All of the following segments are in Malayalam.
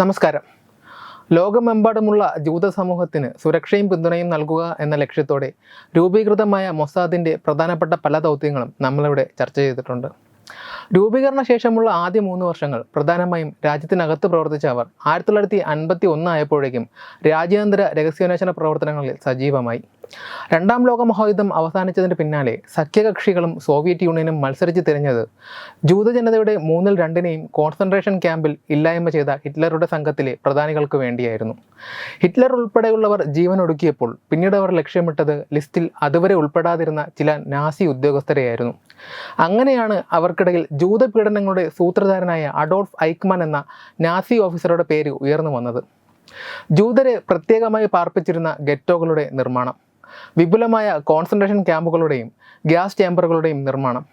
നമസ്കാരം. ലോകമെമ്പാടുമുള്ള ജൂത സമൂഹത്തിന് സുരക്ഷയും പിന്തുണയും നൽകുക എന്ന ലക്ഷ്യത്തോടെ രൂപീകൃതമായ മൊസാദിന്റെ പ്രധാനപ്പെട്ട പല ദൗത്യങ്ങളും നമ്മളിവിടെ ചർച്ച ചെയ്തിട്ടുണ്ട്. രൂപീകരണ ശേഷമുള്ള ആദ്യ മൂന്ന് വർഷങ്ങൾ പ്രധാനമായും രാജ്യത്തിനകത്ത് പ്രവർത്തിച്ച അവർ ആയിരത്തി തൊള്ളായിരത്തി അൻപത്തി ഒന്ന് ആയപ്പോഴേക്കും രാജ്യാന്തര രഹസ്യാന്വേഷണ പ്രവർത്തനങ്ങളിൽ സജീവമായി. രണ്ടാം ലോക മഹായുദ്ധം അവസാനിച്ചതിന് പിന്നാലെ സഖ്യകക്ഷികളും സോവിയറ്റ് യൂണിയനും മത്സരിച്ച് തിരഞ്ഞത്. ജൂതജനതയുടെ മൂന്നിൽ രണ്ടിനെയും കോൺസെൻട്രേഷൻ ക്യാമ്പിൽ ഇല്ലായ്മ ചെയ്ത ഹിറ്റ്ലറുടെ സംഘത്തിലെ പ്രധാനികൾക്ക് വേണ്ടിയായിരുന്നു. ഹിറ്റ്ലർ ഉൾപ്പെടെയുള്ളവർ ജീവൻ ഒടുക്കിയപ്പോൾ പിന്നീട് അവർ ലക്ഷ്യമിട്ടത് ലിസ്റ്റിൽ അതുവരെ ഉൾപ്പെടാതിരുന്ന ചില നാസി ഉദ്യോഗസ്ഥരെയായിരുന്നു. അങ്ങനെയാണ് അവർക്കിടയിൽ ജൂത പീഡനങ്ങളുടെ സൂത്രധാരനായ അഡോൾഫ് ഐക്മാൻ എന്ന നാസി ഓഫീസറുടെ പേര് ഉയർന്നു വന്നത്. ജൂതരെ പ്രത്യേകമായി പാർപ്പിച്ചിരുന്ന ഗെറ്റോകളുടെ നിർമ്മാണം. വിപുലമായ കോൺസെൻട്രേഷൻ ക്യാമ്പുകളുടെയും ഗ്യാസ് ചേമ്പറുകളുടെയും നിർമ്മാണം.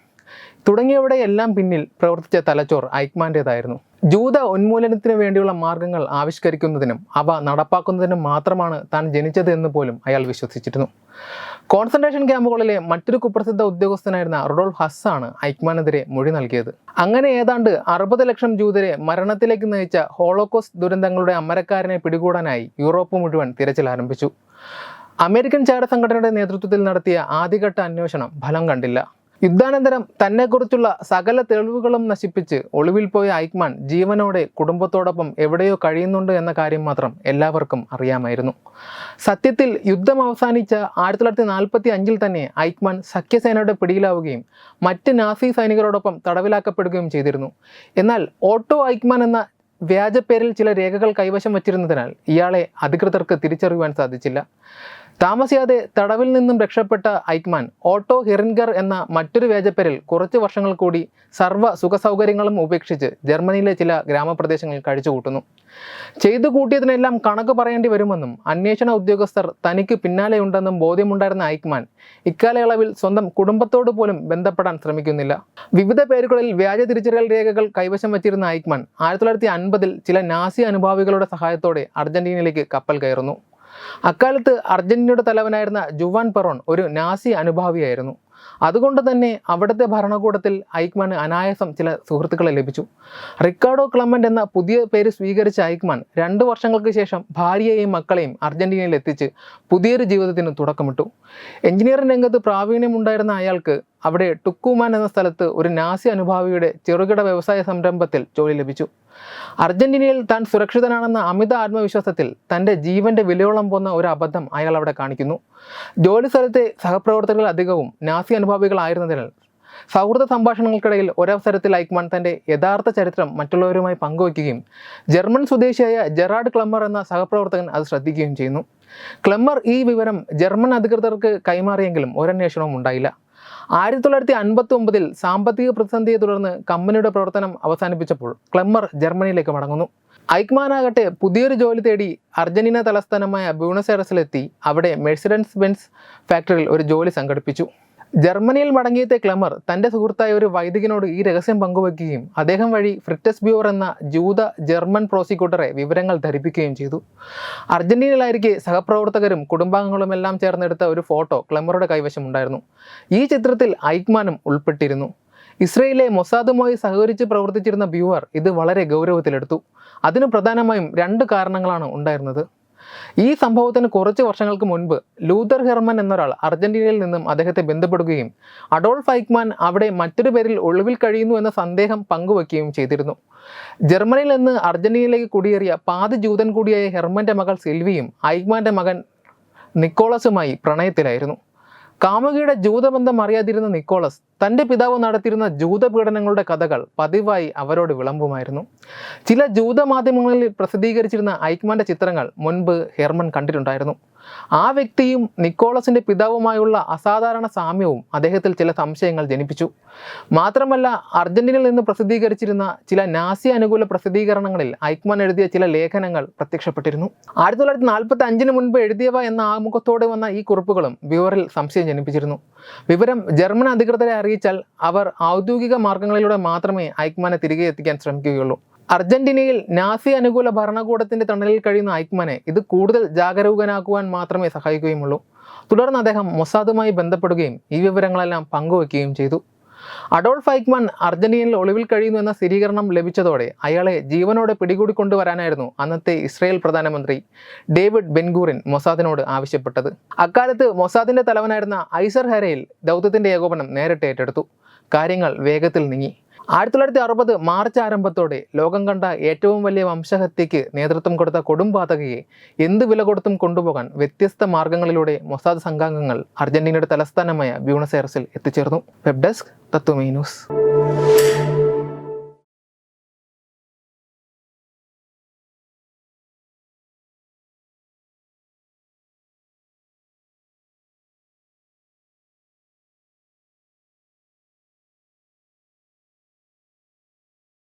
തുടങ്ങിയവയുടെയെല്ലാം പിന്നിൽ പ്രവർത്തിച്ച തലച്ചോർ ഐക്മാന്റേതായിരുന്നു ജൂത ഉന്മൂലനത്തിന് വേണ്ടിയുള്ള മാർഗങ്ങൾ ആവിഷ്കരിക്കുന്നതിനും അവ നടപ്പാക്കുന്നതിനും മാത്രമാണ് താൻ ജനിച്ചത് എന്ന് പോലും അയാൾ വിശ്വസിച്ചിരുന്നു. കോൺസെൻട്രേഷൻ ക്യാമ്പുകളിലെ മറ്റൊരു കുപ്രസിദ്ധ ഉദ്യോഗസ്ഥനായിരുന്ന റൊഡോൾഫ് ഹസ്സാണ് ഐക്മാനെതിരെ മൊഴി നൽകിയത്. അങ്ങനെ ഏതാണ്ട് അറുപത് ലക്ഷം ജൂതരെ മരണത്തിലേക്ക് നയിച്ച ഹോളോകോസ്റ്റ് ദുരന്തങ്ങളുടെ അമരക്കാരനെ പിടികൂടാനായി യൂറോപ്പ് മുഴുവൻ തിരച്ചിൽ ആരംഭിച്ചു. അമേരിക്കൻ ചാരസംഘടനയുടെ നേതൃത്വത്തിൽ നടത്തിയ ആദ്യഘട്ട അന്വേഷണം ഫലം കണ്ടില്ല. യുദ്ധാനന്തരം തന്നെക്കുറിച്ചുള്ള സകല തെളിവുകളും നശിപ്പിച്ച് ഒളിവിൽ പോയ ഐക്മാൻ ജീവനോടെ കുടുംബത്തോടൊപ്പം എവിടെയോ കഴിയുന്നുണ്ട് എന്ന കാര്യം മാത്രം എല്ലാവർക്കും അറിയാമായിരുന്നു. സത്യത്തിൽ യുദ്ധം അവസാനിച്ച ആയിരത്തി തൊള്ളായിരത്തി നാൽപ്പത്തി അഞ്ചിൽ തന്നെ ഐക്മാൻ സഖ്യസേനയുടെ പിടിയിലാവുകയും മറ്റ് നാസി സൈനികരോടൊപ്പം തടവിലാക്കപ്പെടുകയും ചെയ്തിരുന്നു. എന്നാൽ ഓട്ടോ ഐക്മാൻ എന്ന വ്യാജപ്പേരിൽ ചില രേഖകൾ കൈവശം വച്ചിരുന്നതിനാൽ ഇയാളെ അധികൃതർക്ക് തിരിച്ചറിയുവാൻ സാധിച്ചില്ല. താമസിയാതെ തടവിൽ നിന്നും രക്ഷപ്പെട്ട ഐക്മാൻ ഓട്ടോ ഹെറിൻഗർ എന്ന മറ്റൊരു വ്യാജപ്പേരിൽ കുറച്ച് വർഷങ്ങൾ കൂടി സർവ സുഖസൗകര്യങ്ങളും ഉപേക്ഷിച്ച് ജർമ്മനിയിലെ ചില ഗ്രാമപ്രദേശങ്ങളിൽ കഴിച്ചുകൂട്ടുന്നു. ചെയ്തു കൂട്ടിയതിനെല്ലാം കണക്ക് പറയേണ്ടി വരുമെന്നും അന്വേഷണ ഉദ്യോഗസ്ഥർ തനിക്ക് പിന്നാലെയുണ്ടെന്നും ബോധ്യമുണ്ടായിരുന്ന ഐക്മാൻ ഇക്കാലയളവിൽ സ്വന്തം കുടുംബത്തോട് പോലും ബന്ധപ്പെടാൻ ശ്രമിക്കുന്നില്ല. വിവിധ പേരുകളിൽ വ്യാജ തിരിച്ചറിയൽ രേഖകൾ കൈവശം വച്ചിരുന്ന ഐക്മാൻ ആയിരത്തി തൊള്ളായിരത്തി അൻപതിൽ ചില നാസി അനുഭാവികളുടെ സഹായത്തോടെ അർജന്റീനയിലേക്ക് കപ്പൽ കയറുന്നു. അക്കാലത്ത് അർജന്റീനയുടെ തലവനായിരുന്ന ജുവാൻ പെറോൺ ഒരു നാസി അനുഭാവിയായിരുന്നു. അതുകൊണ്ട് തന്നെ അവിടുത്തെ ഭരണകൂടത്തിൽ ഐക്മാന് അനായാസം ചില സുഹൃത്തുക്കളെ ലഭിച്ചു. റിക്കാർഡോ ക്ലമന്റ് എന്ന പുതിയ പേര് സ്വീകരിച്ച ഐക്മാൻ രണ്ട് വർഷങ്ങൾക്ക് ശേഷം ഭാര്യയെയും മക്കളെയും അർജന്റീനയിൽ എത്തിച്ച് പുതിയൊരു ജീവിതത്തിന് തുടക്കമിട്ടു. എഞ്ചിനീയറിംഗ് രംഗത്ത് പ്രാവീണ്യമുണ്ടായിരുന്ന അയാൾക്ക് അവിടെ ടുക്കുമാൻ എന്ന സ്ഥലത്ത് ഒരു നാസി അനുഭാവിയുടെ ചെറുകിട വ്യവസായ സംരംഭത്തിൽ ജോലി ലഭിച്ചു. അർജന്റീനയിൽ താൻ സുരക്ഷിതനാണെന്ന അമിത ആത്മവിശ്വാസത്തിൽ തന്റെ ജീവന്റെ വിലയോളം പോന്ന ഒരു അബദ്ധം അയാൾ അവിടെ കാണിക്കുന്നു. ജോലി സ്ഥലത്തെ സഹപ്രവർത്തകർ അധികവും നാസി അനുഭാവികളായിരുന്നതിനാൽ സൗഹൃദ സംഭാഷണങ്ങൾക്കിടയിൽ ഒരവസരത്തിൽ ഐക്മാൻ തന്റെ യഥാർത്ഥ ചരിത്രം മറ്റുള്ളവരുമായി പങ്കുവയ്ക്കുകയും ജർമ്മൻ സ്വദേശിയായ ജെറാഡ് ക്ലമ്മർ എന്ന സഹപ്രവർത്തകൻ അത് ശ്രദ്ധിക്കുകയും ചെയ്യുന്നു. ക്ലമ്മർ ഈ വിവരം ജർമ്മൻ അധികൃതർക്ക് കൈമാറിയെങ്കിലും ഒരന്വേഷണവും ഉണ്ടായില്ല. ആയിരത്തി തൊള്ളായിരത്തി അൻപത്തി ഒമ്പതിൽ സാമ്പത്തിക പ്രതിസന്ധിയെ തുടർന്ന് കമ്പനിയുടെ പ്രവർത്തനം അവസാനിപ്പിച്ചപ്പോൾ ക്ലെമ്മർ ജർമ്മനിയിലേക്ക് മടങ്ങുന്നു. ഐക്മാനാകട്ടെ പുതിയൊരു ജോലി തേടി അർജന്റീന തലസ്ഥാനമായ ബ്യൂണസ് എറസിലെത്തി അവിടെ മെഴ്സിഡൻസ് ബെൻസ് ഫാക്ടറിയിൽ ഒരു ജോലി സംഘടിപ്പിച്ചു. ജർമ്മനിയിൽ മടങ്ങിയെത്തിയ ക്ലമർ തന്റെ സുഹൃത്തായ ഒരു വൈദികനോട് ഈ രഹസ്യം പങ്കുവെക്കുകയും അദ്ദേഹം വഴി ഫ്രിറ്റസ് ബ്യൂർ എന്ന ജൂത ജർമ്മൻ പ്രോസിക്യൂട്ടറെ വിവരങ്ങൾ ധരിപ്പിക്കുകയും ചെയ്തു. അർജന്റീനയിലായിരിക്കെ സഹപ്രവർത്തകരും കുടുംബാംഗങ്ങളും എല്ലാം ചേർന്നെടുത്ത ഒരു ഫോട്ടോ ക്ലമറുടെ കൈവശമുണ്ടായിരുന്നു. ഈ ചിത്രത്തിൽ ഐക്മാനും ഉൾപ്പെട്ടിരുന്നു. ഇസ്രയേലിലെ മൊസാദുമായി സഹകരിച്ച് പ്രവർത്തിച്ചിരുന്ന ബ്യൂവർ ഇത് വളരെ ഗൗരവത്തിലെടുത്തു. അതിന് പ്രധാനമായും രണ്ട് കാരണങ്ങളാണ് ഉണ്ടായിരുന്നത്. ഈ സംഭവത്തിന് കുറച്ച് വർഷങ്ങൾക്ക് മുൻപ് ലൂതർ ഹെർമൻ എന്നൊരാൾ അർജന്റീനയിൽ നിന്നും അദ്ദേഹത്തെ ബന്ധപ്പെടുകയും അഡോൾഫ് ഐക്മാൻ അവിടെ മറ്റൊരു പേരിൽ ഒളിവിൽ കഴിയുന്നു എന്ന സന്ദേഹം പങ്കുവയ്ക്കുകയും ചെയ്തിരുന്നു. ജർമ്മനിയിൽ നിന്ന് അർജന്റീനയിലേക്ക് കുടിയേറിയ പാതി ജൂതൻ കൂടിയായ ഹെർമന്റെ മകൾ സിൽവിയും ഐക്മാന്റെ മകൻ നിക്കോളസുമായി പ്രണയത്തിലായിരുന്നു. കാമുകിയുടെ ജൂതബന്ധം അറിയാതിരുന്ന നിക്കോളസ് തന്റെ പിതാവ് നടത്തിയിരുന്ന ജൂതപീഡനങ്ങളുടെ കഥകൾ പതിവായി അവരോട് വിളമ്പുമായിരുന്നു. ചില ജൂത മാധ്യമങ്ങളിൽ പ്രസിദ്ധീകരിച്ചിരുന്ന ഐക്മാന്റെ ചിത്രങ്ങൾ മുൻപ് ഹെർമൻ കണ്ടിട്ടുണ്ടായിരുന്നു. ആ വ്യക്തിയും നിക്കോളസിന്റെ പിതാവുമായുള്ള അസാധാരണ സാമ്യവും അദ്ദേഹത്തിൽ ചില സംശയങ്ങൾ ജനിപ്പിച്ചു. മാത്രമല്ല അർജന്റീനയിൽ നിന്ന് പ്രസിദ്ധീകരിച്ചിരുന്ന ചില നാസി അനുകൂല പ്രസിദ്ധീകരണങ്ങളിൽ ഐക്മാൻ എഴുതിയ ചില ലേഖനങ്ങൾ പ്രത്യക്ഷപ്പെട്ടിരുന്നു. ആയിരത്തി തൊള്ളായിരത്തി നാൽപ്പത്തി അഞ്ചിന് മുൻപ് എഴുതിയവ എന്ന ആമുഖത്തോടെ വന്ന ഈ കുറിപ്പുകളും വ്യൂവറിൽ സംശയം ജനിപ്പിച്ചിരുന്നു. വിവരം ജർമ്മൻ അധികൃതരെ അറിയിച്ചാൽ അവർ ഔദ്യോഗിക മാർഗങ്ങളിലൂടെ മാത്രമേ ഐക്മാനെ തിരികെ എത്തിക്കാൻ ശ്രമിക്കുകയുള്ളൂ. അർജന്റീനയിൽ നാസി അനുകൂല ഭരണകൂടത്തിന്റെ തണലിൽ കഴിയുന്ന ഐക്മാനെ ഇത് കൂടുതൽ ജാഗരൂകനാക്കുവാൻ മാത്രമേ സഹായിക്കുകയുമുള്ളൂ തുടർന്ന് അദ്ദേഹം മൊസാദുമായി ബന്ധപ്പെടുകയും ഈ വിവരങ്ങളെല്ലാം പങ്കുവെക്കുകയും ചെയ്തു. അഡോൾഫ് ഐക്മാൻ അർജന്റീനയിൽ ഒളിവിൽ കഴിയുന്നു എന്ന സ്ഥിരീകരണം ലഭിച്ചതോടെ അയാളെ ജീവനോടെ പിടികൂടി കൊണ്ടുവരാനായിരുന്നു അന്നത്തെ ഇസ്രായേൽ പ്രധാനമന്ത്രി ഡേവിഡ് ബെൻഗൂറിൻ മൊസാദിനോട് ആവശ്യപ്പെട്ടത്. അക്കാലത്ത് മൊസാദിന്റെ തലവനായിരുന്ന ഐസർ ഹെരയിൽ ദൗത്യത്തിന്റെ ഏകോപനം നേരിട്ട് ഏറ്റെടുത്തു. കാര്യങ്ങൾ വേഗത്തിൽ നീങ്ങി. ആയിരത്തി തൊള്ളായിരത്തി അറുപത് മാർച്ച് ആരംഭത്തോടെ ലോകം കണ്ട ഏറ്റവും വലിയ വംശഹത്യയ്ക്ക് നേതൃത്വം കൊടുത്ത കൊടുംപാതകയെ എന്ത് വില കൊടുത്തും കൊണ്ടുപോകാൻ വ്യത്യസ്ത മാർഗങ്ങളിലൂടെ മൊസാദ് സംഘാംഗങ്ങൾ അർജന്റീനയുടെ തലസ്ഥാനമായ ബ്യൂണസ് എയർസിൽ എത്തിച്ചേർന്നു. Web desk Tatwamayi news.